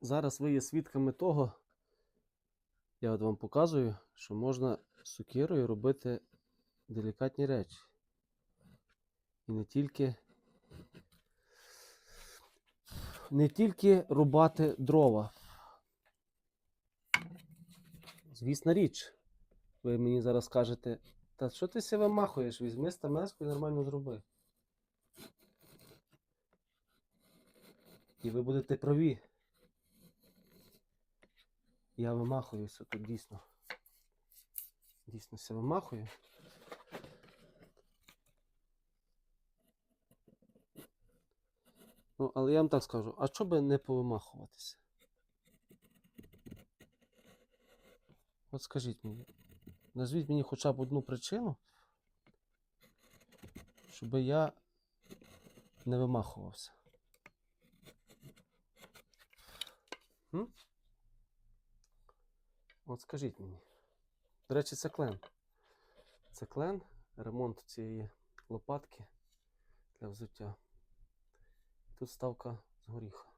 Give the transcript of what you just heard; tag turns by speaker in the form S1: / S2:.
S1: зараз ви є свідками того, я от вам показую, що можна сукирою робити делікатні речі. І не тільки, не тільки рубати дрова. Звісна річ. Ви мені зараз скажете, та що ти себе махаєш? Візьми стамеску і нормально зроби. І ви будете праві. Я вимахуюся тут дійсно. Дійсно все вимахую. Ну, але я вам так скажу, а що би не повимахуватися? От скажіть мені, назвіть мені хоча б одну причину, щоб я не вимахувався. М? От скажіть мені. До речі, це клен. Це клен, ремонт цієї лопатки для взуття. Тут ставка з горіха.